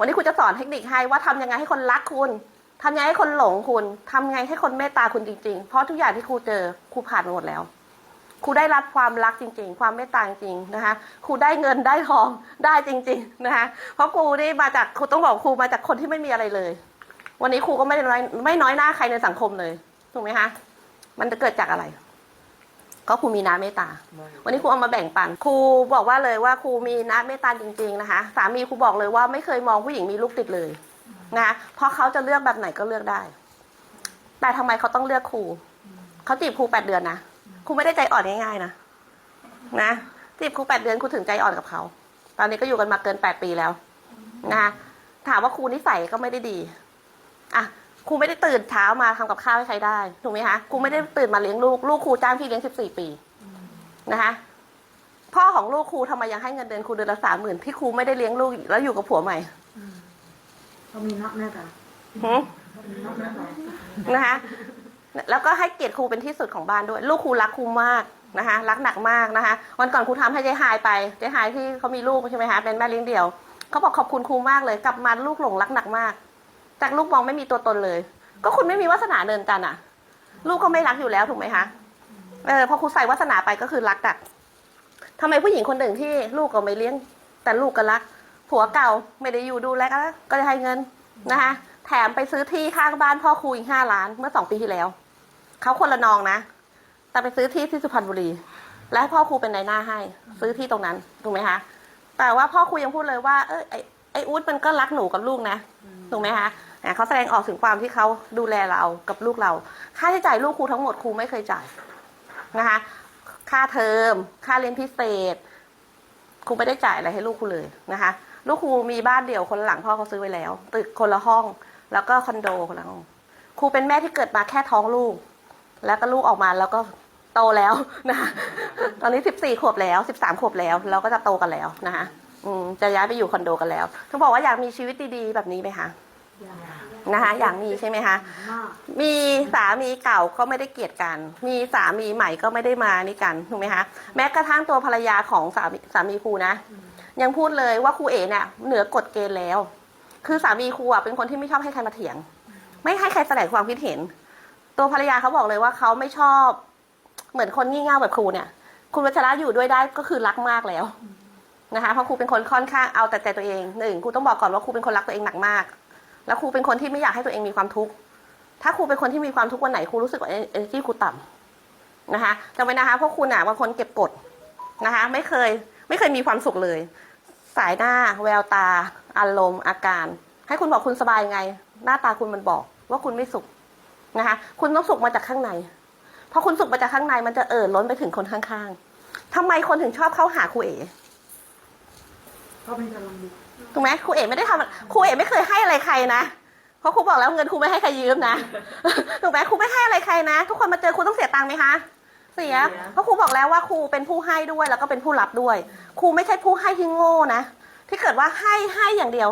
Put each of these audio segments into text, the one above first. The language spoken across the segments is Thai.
วันนี้ครูจะสอนเทคนิคให้ว่าทำยังไงให้คนรักคุณทำยังไงให้คนหลงคุณทำยังไงให้คนเมตตาคุณจริงๆ เพราะทุกอย่างที่ครูเจอครูผ่านมาหมดแล้วครูได้รับความรักจริง ๆ ความเมตตาจริงๆนะคะครูได้เงินได้ทองได้จริง ๆนะคะเพราะครูนี่มาจากครูต้องบอกครูมาจากคนที่ไม่มีอะไรเลย วันนี้ครูก็ไม่ได้น้อยไม่น้อยหน้าใครในสังคมเลยถูกไหมคะมันจะเกิดจากอะไร ก็ครูมีน้ำเมตตา วันนี้ครูเอามาแบ่งปันครูบอกว่าเลยว่าครูมีน้ำเมตตาจริง ๆนะคะ สามีครูบอกเลยว่าไม่เคยมองผู้หญิงมีลูกติดเลยนะคะเพราะเขาจะเลือกแบบไหนก็เลือกได้ แต่ทำไมเขาต้องเลือกครูเขาจีบครูแปดเดือนนะครูไม่ได้ใจอ่อนง่ายๆนะนะจีบครูแปดเดือนครูถึงใจอ่อนกับเขาตอนนี้ก็อยู่กันมาเกินแปดปีแล้วนะคะถามว่าครูนิสัยก็ไม่ได้ดีอะ ครูไม่ได้ตื่นเช้ามาทำกับข้าวให้ใครได้ถูกไหมคะครูไม่ได้ตื่นมาเลี้ยงลูกลูกครูจ้างพี่เลี้ยงสิบสี่ปีนะคะพ่อของลูกครูทำไมยังให้เงินเดือนครูเดือนละสามหมื่นที่ครูไม่ได้เลี้ยงลูกแล้วอยู่กับผัวใหม่เขามีนักแน่จ้ะหือมีนักแน่จ้ะนะคะ แล้วก็ให้เกียรติครูเป็นที่สุดของบ้านด้วย ลูกครูรักครูมากนะคะ รักหนักมากนะคะ วันก่อนครูทำให้เจ๊หายไปเจ๊หายที่เขามีลูกใช่ไหมคะเป็นแม่เลี้ยงเดี่ยวเขาบอกขอบคุณครูมากเลย กลับมาลูกหลงรักหนักมาก จากลูกมองไม่มีตัวตนเลย ก็คุณไม่มีวาสนาเดินกันอะ ลูกก็ไม่รักอยู่แล้วถูกไหมคะเออพอครูใส่วาสนาไปก็คือรักอะทำไมผู้หญิงคนหนึ่งที่ลูกก็ไม่เลี้ยง แต่ลูกก็รัก ผัวเก่าไม่ได้อยู่ดูแลก็ก็จะให้เงินนะคะแถมไปซื้อที่ข้างบ้านพ่อครูอีกห้าล้านเมื่อสองปีที่แล้วเขาคนละนองนะ แต่ไปซื้อที่ที่สุพรรณบุรี และให้พ่อครูเป็นนายหน้าให้ ซื้อที่ตรงนั้นถูกไหมคะแต่ว่าพ่อครูยังพูดเลยว่า เออไอไออู๊ดมันก็รักหนูกับลูกนะถูกไหมคะ อะเขาแสดงออกถึงความที่เขาดูแลเรากับลูกเรา ค่าใช้จ่ายลูกครูทั้งหมดครูไม่เคยจ่ายนะคะ ค่าเทอม ค่าเรียนพิเศษครูไม่ได้จ่ายอะไรให้ลูกครูเลยนะคะ ลูกครูมีบ้านเดี่ยวคนหลังพ่อเขาซื้อไว้แล้ว ตึกคนละห้อง แล้วก็คอนโดคนละห้องครูเป็นแม่ที่เกิดมาแค่ท้องลูก แล้วก็ลูกออกมาแล้วก็โตแล้วนะตอนนี้สิบสี่ขวบแล้วสิบสามขวบแล้วแล้วก็จะโตกันแล้วนะคะจะย้ายไปอยู่คอนโดกันแล้วเขาบอกว่าอยากมีชีวิตดีๆแบบนี้ไหมคะ นะคะอย่ากมีใช่ไหมคะมีสามีเก่าก็ไม่ได้เกลียดกัน มีสามีใหม่ก็ไม่ได้มานี่กันถูกไหมคะแม้กระทั่งตัวภรรยาของสามีสามีครูนะ ยังพูดเลยว่าครูเอ๋เนี่ยเหนือกฎเกณฑ์แล้ว คือสามีครูอะเป็นคนที่ไม่ชอบให้ใครมาเถียง ไม่ให้ใครแสดงความคิดเห็น ตัวภรรยาเขาบอกเลยว่าเขาไม่ชอบ เหมือนคนงี่เง่าแบบครูเนี่ย คุณวัชระอยู่ด้วยได้ก็คือรักมากแล้วนะคะเพราะครูเป็นคนค่อนข้างเอาแต่ใจตัวเองหนึ่งครูต้องบอกก่อนว่าครูเป็นคนรักตัวเองหนักมาก แล้วครูเป็นคนที่ไม่อยากให้ตัวเองมีความทุกข์ ถ้าครูเป็นคนที่มีความทุกข์วันไหนครูรู้สึกว่าเอเนจีครูต่ำนะคะจำไว้นะคะเพราะคุณอะบางคนเก็บกดนะคะ ไม่เคยไม่เคยมีความสุขเลย สายหน้า แววตา อารมณ์ อาการ ให้คุณบอกคุณสบายไง หน้าตาคุณมันบอกว่าคุณไม่สุขนะคะ คุณต้องสุขมาจากข้างในพอคุณสุขมาจากข้างในมันจะเอ่อล้นไปถึงคนข้างๆทำไมคนถึงชอบเข้าหาครูเอ๋ เขาเป็นกำลังดีถูกไหมครูเอ๋ไม่ได้ทำครูเอ๋ไม่เคยให้อะไรใครนะเพราะครูบอกแล้วเงินครูไม่ให้ใครยืมนะถูกไหมครูไม่ให้อะไรใครนะ ทุกคนมาเจอครูต้องเสียตังค์ไหมคะเสีย เพราะครูบอกแล้วว่าครูเป็นผู้ให้ด้วยแล้วก็เป็นผู้รับด้วย ครูไม่ใช่ผู้ให้ที่โง่นะที่เกิดว่าให้ให้อย่างเดียว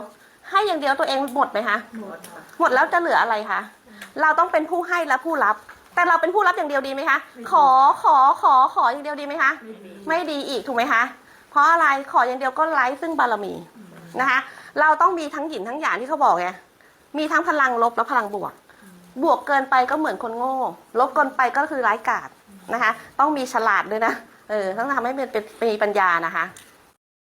ให้อย่างเดียวตัวเองหมดไหมคะหมดค่ะหมดแล้วจะเหลืออะไรคะเราต้องเป็นผู้ให้และผู้รับ แต่เราเป็นผู้รับอย่างเดียวดีไหมคะขอขอขอขออย่างเดียวดีไหมคะไม่ดีไม่ดีอีกถูกไหมคะ เพราะอะไรขออย่างเดียวก็ไร้ซึ่งบารมีนะคะ เราต้องมีทั้งหยินทั้งหยางที่เขาบอกไงมีทั้งพลังลบและพลังบวก บวกเกินไปก็เหมือนคนโง่ ลบเกินไปก็คือร้ายกาจนะคะ ต้องมีฉลาดด้วยนะเออต้องทำให้เป็นเป็นมีปัญญานะคะ